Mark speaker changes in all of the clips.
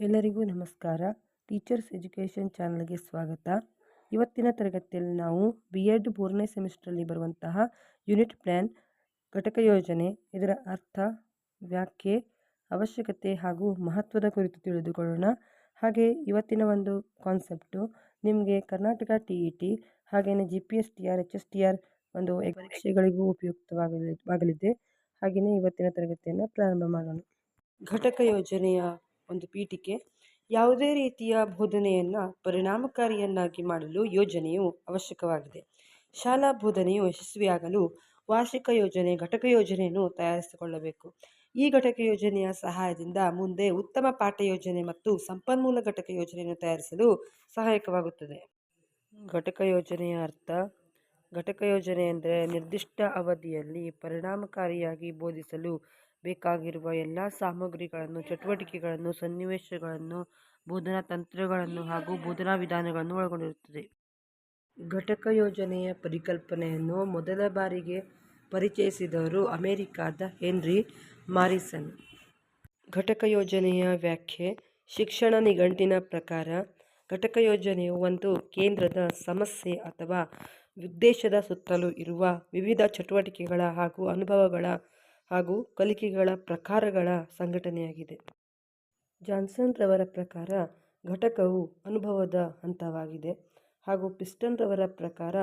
Speaker 1: ಎಲ್ಲರಿಗೂ ನಮಸ್ಕಾರ. Teachers education ಚಾನಲ್ಗೆ ಸ್ವಾಗತ. ಇವತ್ತಿನ ತರಗತಿಯಲ್ಲಿ ನಾವು ಬಿ ಎಡ್ ಮೂರನೇ ಸೆಮಿಸ್ಟರಲ್ಲಿ ಬರುವಂತಹ ಯೂನಿಟ್ ಪ್ಲ್ಯಾನ್ ಘಟಕ ಯೋಜನೆ ಇದರ ಅರ್ಥ ವ್ಯಾಖ್ಯೆ ಅವಶ್ಯಕತೆ ಹಾಗೂ ಮಹತ್ವದ ಕುರಿತು ತಿಳಿದುಕೊಳ್ಳೋಣ. ಹಾಗೆ ಇವತ್ತಿನ ಒಂದು ಕಾನ್ಸೆಪ್ಟು ನಿಮಗೆ ಕರ್ನಾಟಕ ಟಿ ಇ ಟಿ ಹಾಗೆಯೇ G P S T R H S T R ಒಂದು ಪರೀಕ್ಷೆಗಳಿಗೂ ಉಪಯುಕ್ತವಾಗಲಿ ಆಗಲಿದೆ. ಹಾಗೆಯೇ ಇವತ್ತಿನ ತರಗತಿಯನ್ನು ಪ್ರಾರಂಭ ಮಾಡೋಣ. ಘಟಕ ಯೋಜನೆಯ ಒಂದು ಪೀಠಿಕೆ, ಯಾವುದೇ ರೀತಿಯ ಬೋಧನೆಯನ್ನು ಪರಿಣಾಮಕಾರಿಯನ್ನಾಗಿ ಮಾಡಲು ಯೋಜನೆಯು ಅವಶ್ಯಕವಾಗಿದೆ. ಶಾಲಾ ಬೋಧನೆಯು ಯಶಸ್ವಿಯಾಗಲು ವಾರ್ಷಿಕ ಯೋಜನೆ, ಘಟಕ ಯೋಜನೆಯನ್ನು ತಯಾರಿಸಿಕೊಳ್ಳಬೇಕು. ಈ ಘಟಕ ಯೋಜನೆಯ ಸಹಾಯದಿಂದ ಮುಂದೆ ಉತ್ತಮ ಪಾಠ ಯೋಜನೆ ಮತ್ತು ಸಂಪನ್ಮೂಲ ಘಟಕ ಯೋಜನೆಯನ್ನು ತಯಾರಿಸಲು ಸಹಾಯಕವಾಗುತ್ತದೆ. ಘಟಕ ಯೋಜನೆಯ ಅರ್ಥ, ಘಟಕ ಯೋಜನೆ ಎಂದರೆ ನಿರ್ದಿಷ್ಟ ಅವಧಿಯಲ್ಲಿ ಪರಿಣಾಮಕಾರಿಯಾಗಿ ಬೋಧಿಸಲು ಬೇಕಾಗಿರುವ ಎಲ್ಲ ಸಾಮಗ್ರಿಗಳನ್ನು, ಚಟುವಟಿಕೆಗಳನ್ನು, ಸನ್ನಿವೇಶಗಳನ್ನು, ಬೋಧನಾ ತಂತ್ರಗಳನ್ನು ಹಾಗೂ ಬೋಧನಾ ವಿಧಾನಗಳನ್ನು ಒಳಗೊಂಡಿರುತ್ತದೆ. ಘಟಕ ಯೋಜನೆಯ ಪರಿಕಲ್ಪನೆಯನ್ನು ಮೊದಲ ಬಾರಿಗೆ ಪರಿಚಯಿಸಿದವರು ಅಮೆರಿಕಾದ ಹೆನ್ರಿ ಮಾರಿಸನ್. ಘಟಕ ಯೋಜನೆಯ ವ್ಯಾಖ್ಯೆ, ಶಿಕ್ಷಣ ನಿಘಂಟಿನ ಪ್ರಕಾರ ಘಟಕ ಯೋಜನೆಯು ಒಂದು ಕೇಂದ್ರದ ಸಮಸ್ಯೆ ಅಥವಾ ಉದ್ದೇಶದ ಸುತ್ತಲೂ ಇರುವ ವಿವಿಧ ಚಟುವಟಿಕೆಗಳ ಹಾಗೂ ಅನುಭವಗಳ ಹಾಗೂ ಕಲಿಕೆಗಳ ಪ್ರಕಾರಗಳ ಸಂಘಟನೆಯಾಗಿದೆ. ಜಾನ್ಸನ್ ರವರ ಪ್ರಕಾರ ಘಟಕವು ಅನುಭವದ ಹಂತವಾಗಿದೆ ಹಾಗೂ ಪಿಸ್ಟನ್ ರವರ ಪ್ರಕಾರ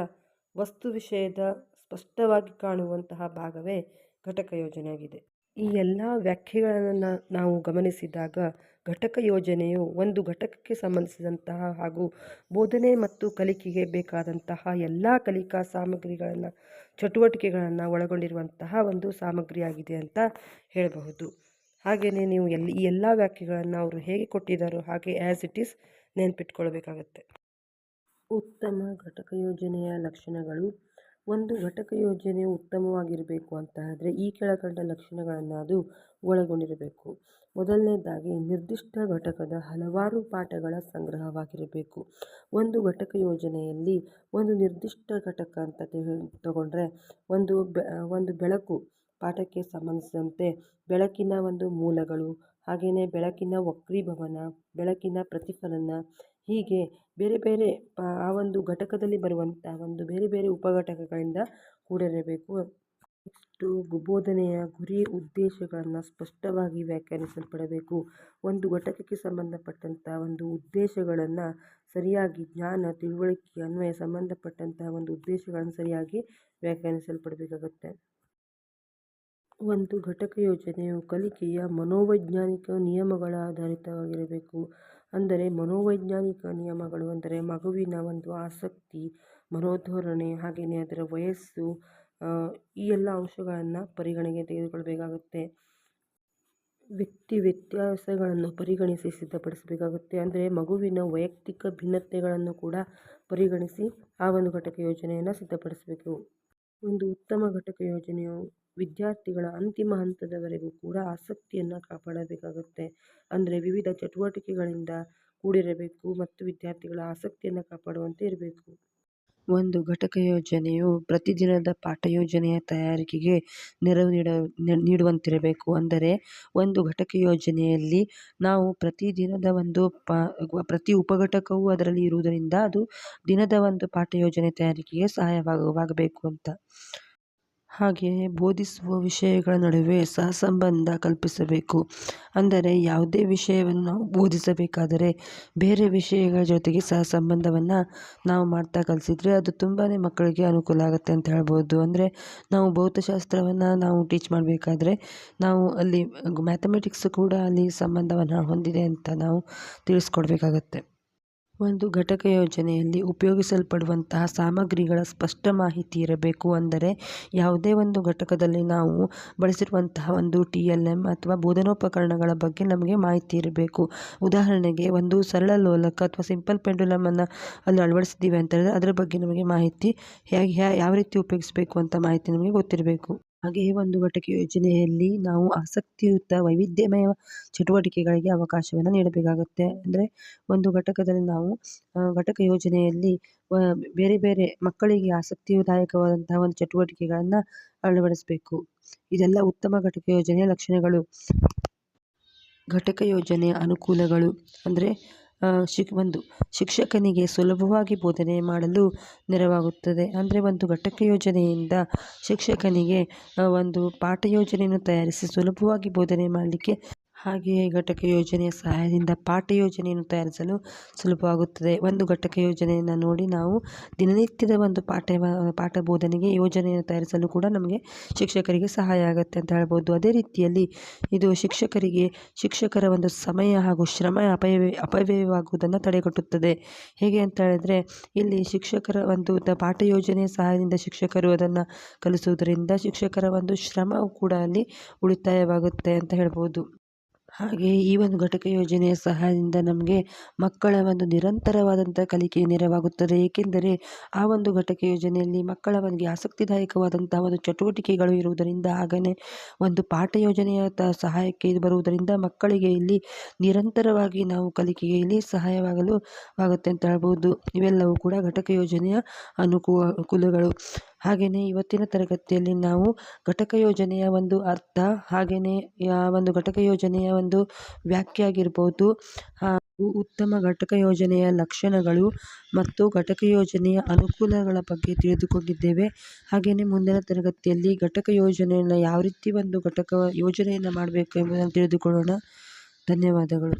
Speaker 1: ವಸ್ತು ವಿಷಯದ ಸ್ಪಷ್ಟವಾಗಿ ಕಾಣುವಂತಹ ಭಾಗವೇ ಘಟಕ ಯೋಜನೆಯಾಗಿದೆ. ಈ ಎಲ್ಲ ವ್ಯಾಖ್ಯೆಗಳನ್ನು ನಾವು ಗಮನಿಸಿದಾಗ ಘಟಕ ಯೋಜನೆಯು ಒಂದು ಘಟಕಕ್ಕೆ ಸಂಬಂಧಿಸಿದಂತಹ ಹಾಗೂ ಬೋಧನೆ ಮತ್ತು ಕಲಿಕೆಗೆ ಬೇಕಾದಂತಹ ಎಲ್ಲ ಕಲಿಕಾ ಸಾಮಗ್ರಿಗಳನ್ನು, ಚಟುವಟಿಕೆಗಳನ್ನು ಒಳಗೊಂಡಿರುವಂತಹ ಒಂದು ಸಾಮಗ್ರಿಯಾಗಿದೆ ಅಂತ ಹೇಳಬಹುದು. ಹಾಗೆಯೇ ನೀವು ಎಲ್ಲಿ ಈ ಎಲ್ಲ ವ್ಯಾಖ್ಯೆಗಳನ್ನು ಅವರು ಹೇಗೆ ಕೊಟ್ಟಿದ್ದಾರೋ ಹಾಗೆ ಆ್ಯಸ್ ಇಟ್ ಈಸ್ ನೆನಪಿಟ್ಕೊಳ್ಬೇಕಾಗತ್ತೆ. ಉತ್ತಮ ಘಟಕ ಯೋಜನೆಯ ಲಕ್ಷಣಗಳು ಒಂದು ಘಟಕ ಯೋಜನೆಯು ಉತ್ತಮವಾಗಿರಬೇಕು ಅಂತ ಆದರೆ ಈ ಕೆಳಕಂಡ ಲಕ್ಷಣಗಳನ್ನು ಅದು ಒಳಗೊಂಡಿರಬೇಕು. ಮೊದಲನೇದಾಗಿ ನಿರ್ದಿಷ್ಟ ಘಟಕದ ಹಲವಾರು ಪಾಠಗಳ ಸಂಗ್ರಹವಾಗಿರಬೇಕು. ಒಂದು ಘಟಕ ಯೋಜನೆಯಲ್ಲಿ ಒಂದು ನಿರ್ದಿಷ್ಟ ಘಟಕ ಅಂತ ತಗೊಂಡ್ರೆ ಒಂದು ಒಂದು ಬೆಳಕು ಪಾಠಕ್ಕೆ ಸಂಬಂಧಿಸಿದಂತೆ ಬೆಳಕಿನ ಒಂದು ಮೂಲಗಳು ಹಾಗೆಯೇ ಬೆಳಕಿನ ವಕ್ರೀಭವನ, ಬೆಳಕಿನ ಪ್ರತಿಫಲನ ಹೀಗೆ ಬೇರೆ ಬೇರೆ ಆ ಒಂದು ಘಟಕದಲ್ಲಿ ಬರುವಂಥ ಒಂದು ಬೇರೆ ಬೇರೆ ಉಪಘಟಕಗಳಿಂದ ಕೂಡಿರಬೇಕು. ನೆಕ್ಸ್ಟು ಬೋಧನೆಯ ಗುರಿ ಉದ್ದೇಶಗಳನ್ನು ಸ್ಪಷ್ಟವಾಗಿ ವ್ಯಾಖ್ಯಾನಿಸಲ್ಪಡಬೇಕು. ಒಂದು ಘಟಕಕ್ಕೆ ಸಂಬಂಧಪಟ್ಟಂಥ ಒಂದು ಉದ್ದೇಶಗಳನ್ನು ಸರಿಯಾಗಿ ಜ್ಞಾನ, ತಿಳುವಳಿಕೆ, ಅನ್ವಯ ಸಂಬಂಧಪಟ್ಟಂತಹ ಒಂದು ಉದ್ದೇಶಗಳನ್ನು ಸರಿಯಾಗಿ ವ್ಯಾಖ್ಯಾನಿಸಲ್ಪಡಬೇಕಾಗತ್ತೆ. ಒಂದು ಘಟಕ ಯೋಜನೆಯು ಕಲಿಕೆಯ ಮನೋವೈಜ್ಞಾನಿಕ ನಿಯಮಗಳ ಆಧಾರಿತವಾಗಿರಬೇಕು. ಅಂದರೆ ಮನೋವೈಜ್ಞಾನಿಕ ನಿಯಮಗಳು ಅಂದರೆ ಮಗುವಿನ ಒಂದು ಆಸಕ್ತಿ, ಮನೋಧೋರಣೆ, ಹಾಗೆಯೇ ಅದರ ವಯಸ್ಸು ಈ ಎಲ್ಲ ಅಂಶಗಳನ್ನು ಪರಿಗಣನೆಗೆ ತೆಗೆದುಕೊಳ್ಳಬೇಕಾಗುತ್ತೆ ವ್ಯಕ್ತಿ ವ್ಯತ್ಯಾಸಗಳನ್ನು ಪರಿಗಣಿಸಿ ಸಿದ್ಧಪಡಿಸಬೇಕಾಗುತ್ತೆ. ಅಂದರೆ ಮಗುವಿನ ವೈಯಕ್ತಿಕ ಭಿನ್ನತೆಗಳನ್ನು ಕೂಡ ಪರಿಗಣಿಸಿ ಆ ಒಂದು ಘಟಕ ಯೋಜನೆಯನ್ನು ಸಿದ್ಧಪಡಿಸಬೇಕು. ಒಂದು ಉತ್ತಮ ಘಟಕ ಯೋಜನೆಯು ವಿದ್ಯಾರ್ಥಿಗಳ ಅಂತಿಮ ಹಂತದವರೆಗೂ ಕೂಡ ಆಸಕ್ತಿಯನ್ನು ಕಾಪಾಡಬೇಕಾಗುತ್ತೆ. ಅಂದರೆ ವಿವಿಧ ಚಟುವಟಿಕೆಗಳಿಂದ ಕೂಡಿರಬೇಕು ಮತ್ತು ವಿದ್ಯಾರ್ಥಿಗಳ ಆಸಕ್ತಿಯನ್ನು ಕಾಪಾಡುವಂತೆ ಇರಬೇಕು. ಒಂದು ಘಟಕ ಯೋಜನೆಯು ಪ್ರತಿದಿನದ ಪಾಠ ಯೋಜನೆಯ ತಯಾರಿಕೆಗೆ ನೆರವು ನೀಡ ನೀಡುವಂತಿರಬೇಕು. ಅಂದರೆ ಒಂದು ಘಟಕ ಯೋಜನೆಯಲ್ಲಿ ನಾವು ಪ್ರತಿದಿನದ ಒಂದು ಪ, ಪ್ರತಿ ಉಪಘಟಕವೂ ಅದರಲ್ಲಿ ಇರುವುದರಿಂದ ಅದು ದಿನದ ಒಂದು ಪಾಠ ಯೋಜನೆ ತಯಾರಿಕೆಗೆ ಸಹಾಯವಾಗಬೇಕು ಅಂತ. ಹಾಗೆಯೇ ಬೋಧಿಸುವ ವಿಷಯಗಳ ನಡುವೆ ಸಹಸಂಬಂಧ ಕಲ್ಪಿಸಬೇಕು. ಅಂದರೆ ಯಾವುದೇ ವಿಷಯವನ್ನು ನಾವು ಬೋಧಿಸಬೇಕಾದರೆ ಬೇರೆ ವಿಷಯಗಳ ಜೊತೆಗೆ ಸಹಸಂಬಂಧವನ್ನು ನಾವು ಮಾಡ್ತಾ ಕಲಿಸಿದರೆ ಅದು ತುಂಬಾ ಮಕ್ಕಳಿಗೆ ಅನುಕೂಲ ಆಗುತ್ತೆ ಅಂತ ಹೇಳ್ಬೋದು. ಅಂದರೆ ನಾವು ಭೌತಶಾಸ್ತ್ರವನ್ನು ನಾವು ಟೀಚ್ ಮಾಡಬೇಕಾದ್ರೆ ನಾವು ಅಲ್ಲಿ, ಮ್ಯಾಥಮೆಟಿಕ್ಸ್ ಕೂಡ ಅಲ್ಲಿ ಸಂಬಂಧವನ್ನು ಹೊಂದಿದೆ ಅಂತ ನಾವು ತಿಳಿಸ್ಕೊಡ್ಬೇಕಾಗತ್ತೆ. ಒಂದು ಘಟಕ ಯೋಜನೆಯಲ್ಲಿ ಉಪಯೋಗಿಸಲ್ಪಡುವಂತಹ ಸಾಮಗ್ರಿಗಳ ಸ್ಪಷ್ಟ ಮಾಹಿತಿ ಇರಬೇಕು ಅಂದರೆ ಯಾವುದೇ ಒಂದು ಘಟಕದಲ್ಲಿ ನಾವು ಬಳಸಿರುವಂತಹ ಒಂದು ಟಿ ಎಲ್ ಎಂ ಅಥವಾ ಬೋಧನೋಪಕರಣಗಳ ಬಗ್ಗೆ ನಮಗೆ ಮಾಹಿತಿ ಇರಬೇಕು. ಉದಾಹರಣೆಗೆ ಒಂದು ಸರಳ ಲೋಲಕ ಅಥವಾ ಸಿಂಪಲ್ ಪೆಂಡುಲಮನ್ನು ಅಲ್ಲಿ ಅಳವಡಿಸಿದ್ದೀವಿ ಅಂತ ಹೇಳಿದ್ರೆ ಅದರ ಬಗ್ಗೆ ನಮಗೆ ಮಾಹಿತಿ ಹೇಗೆ ಯಾವ ರೀತಿ ಉಪಯೋಗಿಸಬೇಕು ಅಂತ ಮಾಹಿತಿ ನಮಗೆ ಗೊತ್ತಿರಬೇಕು. ಹಾಗೆಯೇ ಒಂದು ಘಟಕ ಯೋಜನೆಯಲ್ಲಿ ನಾವು ಆಸಕ್ತಿಯುತ ವೈವಿಧ್ಯಮಯ ಚಟುವಟಿಕೆಗಳಿಗೆ ಅವಕಾಶವನ್ನು ನೀಡಬೇಕಾಗುತ್ತೆ. ಅಂದರೆ ಒಂದು ಘಟಕದಲ್ಲಿ ನಾವು ಘಟಕ ಯೋಜನೆಯಲ್ಲಿ ಬೇರೆ ಬೇರೆ ಮಕ್ಕಳಿಗೆ ಆಸಕ್ತಿದಾಯಕವಾದಂತಹ ಒಂದು ಚಟುವಟಿಕೆಗಳನ್ನು ಅಳವಡಿಸಬೇಕು. ಇದೆಲ್ಲ ಉತ್ತಮ ಘಟಕ ಯೋಜನೆಯ ಲಕ್ಷಣಗಳು. ಘಟಕ ಯೋಜನೆಯ ಅನುಕೂಲಗಳು. ಅಂದರೆ ಶಿಕ್, ಒಂದು ಶಿಕ್ಷಕನಿಗೆ ಸುಲಭವಾಗಿ ಬೋಧನೆ ಮಾಡಲು ನೆರವಾಗುತ್ತದೆ. ಅಂದರೆ ಒಂದು ಘಟಕ ಯೋಜನೆಯಿಂದ ಶಿಕ್ಷಕನಿಗೆ ಒಂದು ಪಾಠ ಯೋಜನೆಯನ್ನು ತಯಾರಿಸಿ ಸುಲಭವಾಗಿ ಬೋಧನೆ ಮಾಡಲಿಕ್ಕೆ ಹಾಗೆಯೇ ಘಟಕ ಯೋಜನೆಯ ಸಹಾಯದಿಂದ ಪಾಠ ಯೋಜನೆಯನ್ನು ತಯಾರಿಸಲು ಸುಲಭವಾಗುತ್ತದೆ. ಒಂದು ಘಟಕ ಯೋಜನೆಯನ್ನು ನೋಡಿ ನಾವು ದಿನನಿತ್ಯದ ಒಂದು ಪಾಠ ಪಾಠ ಬೋಧನೆಗೆ ಯೋಜನೆಯನ್ನು ತಯಾರಿಸಲು ಕೂಡ ನಮಗೆ ಶಿಕ್ಷಕರಿಗೆ ಸಹಾಯ ಆಗುತ್ತೆ ಅಂತ ಹೇಳ್ಬೋದು. ಅದೇ ರೀತಿಯಲ್ಲಿ ಇದು ಶಿಕ್ಷಕರಿಗೆ, ಶಿಕ್ಷಕರ ಒಂದು ಸಮಯ ಹಾಗೂ ಶ್ರಮ ಅಪವ್ಯಯ, ಅಪವ್ಯಯವಾಗುವುದನ್ನು ತಡೆಗಟ್ಟುತ್ತದೆ. ಹೇಗೆ ಅಂತ ಹೇಳಿದ್ರೆ, ಇಲ್ಲಿ ಶಿಕ್ಷಕರ ಒಂದು ಪಾಠ ಯೋಜನೆಯ ಸಹಾಯದಿಂದ ಶಿಕ್ಷಕರು ಅದನ್ನು ಕಲಿಸುವುದರಿಂದ ಶಿಕ್ಷಕರ ಒಂದು ಶ್ರಮವು ಕೂಡ ಅಲ್ಲಿ ಉಳಿತಾಯವಾಗುತ್ತೆ ಅಂತ ಹೇಳ್ಬೋದು. ಹಾಗೆ ಈ ಒಂದು ಘಟಕ ಯೋಜನೆಯ ಸಹಾಯದಿಂದ ನಮಗೆ ಮಕ್ಕಳ ಒಂದು ನಿರಂತರವಾದಂಥ ಕಲಿಕೆ ನೆರವಾಗುತ್ತದೆ. ಏಕೆಂದರೆ ಆ ಒಂದು ಘಟಕ ಯೋಜನೆಯಲ್ಲಿ ಮಕ್ಕಳ ಒಂದು ಆಸಕ್ತಿದಾಯಕವಾದಂಥ ಒಂದು ಚಟುವಟಿಕೆಗಳು ಇರುವುದರಿಂದ ಹಾಗೆಯೇ ಒಂದು ಪಾಠ ಯೋಜನೆಯ ತ ಸಹಾಯಕ್ಕೆ ಬರುವುದರಿಂದ ಮಕ್ಕಳಿಗೆ ಇಲ್ಲಿ ನಿರಂತರವಾಗಿ ನಾವು ಕಲಿಕೆಗೆ ಇಲ್ಲಿ ಸಹಾಯವಾಗಲು, ಆಗುತ್ತೆ ಅಂತ ಹೇಳ್ಬೋದು. ಇವೆಲ್ಲವೂ ಕೂಡ ಘಟಕ ಯೋಜನೆಯ ಅನುಕೂ ಅನುಕೂಲಗಳು ಹಾಗೆಯೇ ಇವತ್ತಿನ ತರಗತಿಯಲ್ಲಿ ನಾವು ಘಟಕ ಯೋಜನೆಯ ಒಂದು ಅರ್ಥ, ಹಾಗೆಯೇ ಒಂದು ಘಟಕ ಯೋಜನೆಯ ಒಂದು ವ್ಯಾಖ್ಯೆ ಆಗಿರ್ಬೋದು ಹಾಗೂ ಉತ್ತಮ ಘಟಕ ಯೋಜನೆಯ ಲಕ್ಷಣಗಳು ಮತ್ತು ಘಟಕ ಯೋಜನೆಯ ಅನುಕೂಲಗಳ ಬಗ್ಗೆ ತಿಳಿದುಕೊಂಡಿದ್ದೇವೆ. ಹಾಗೆಯೇ ಮುಂದಿನ ತರಗತಿಯಲ್ಲಿ ಘಟಕ ಯೋಜನೆಯನ್ನು ಯಾವ ರೀತಿ ಒಂದು ಘಟಕ ಯೋಜನೆಯನ್ನು ಮಾಡಬೇಕು ಎಂಬುದನ್ನು ತಿಳಿದುಕೊಳ್ಳೋಣ. ಧನ್ಯವಾದಗಳು.